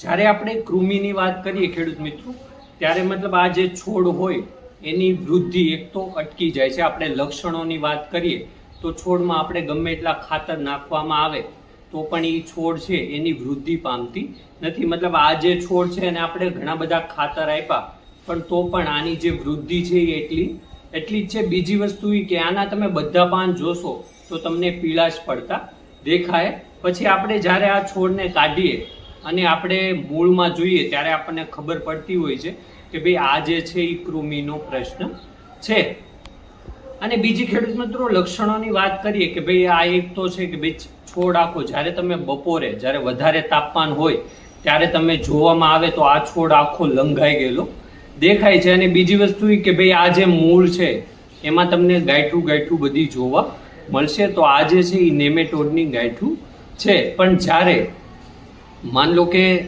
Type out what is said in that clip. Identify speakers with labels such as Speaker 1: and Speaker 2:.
Speaker 1: જ્યારે આપણે કૃમિની વાત કરીએ ખેડૂત મિત્રો, ત્યારે મતલબ આ જે છોડ હોય, એની વૃદ્ધિ એક તો અટકી જાય છે. આપણે લક્ષણોની વાત કરીએ, તો છોડમાં આપણે ગમે એટલા ખાતર નાખવામાં આવે, તો પણ એ છોડ છે, એની વૃદ્ધિ પામતી નથી. મતલબ આ જે છોડ છે, એને આપણે ઘણા બધા ખાતર આપ્યા, પણ તો પણ આની જે વૃદ્ધિ છે એ એટલી એટલી જ છે. બીજી વસ્તુ એ કે આના તમે બધા પાન જોશો, તો તમને પીળાશ પડતા દેખાય. પછી આપણે જ્યારે આ છોડને કાઢીએ અને આપણે મૂળમાં જોઈએ ત્યારે આપણને ખબર પડતી હોય છે કે ભાઈ આ જે છે એ કૃમિનો પ્રશ્ન છે. અને બીજી ખેડૂત મિત્રો લક્ષણોની વાત કરીએ કે ભાઈ આ એક તો છે કે ભાઈ છોડ આખો જ્યારે તમે બપોરે જ્યારે વધારે તાપમાન હોય ત્યારે તમે જોવામાં આવે તો આ છોડ આખો લંઘાઈ ગયેલો દેખાય છે. અને બીજી વસ્તુ એ કે ભાઈ આ જે મૂળ છે એમાં તમને ગાયઠું ગાયઠું બધી જોવા મળશે. તો આ જે છે એ નેમેટોડની ગાયઠું છે. પણ જ્યારે માન લો કે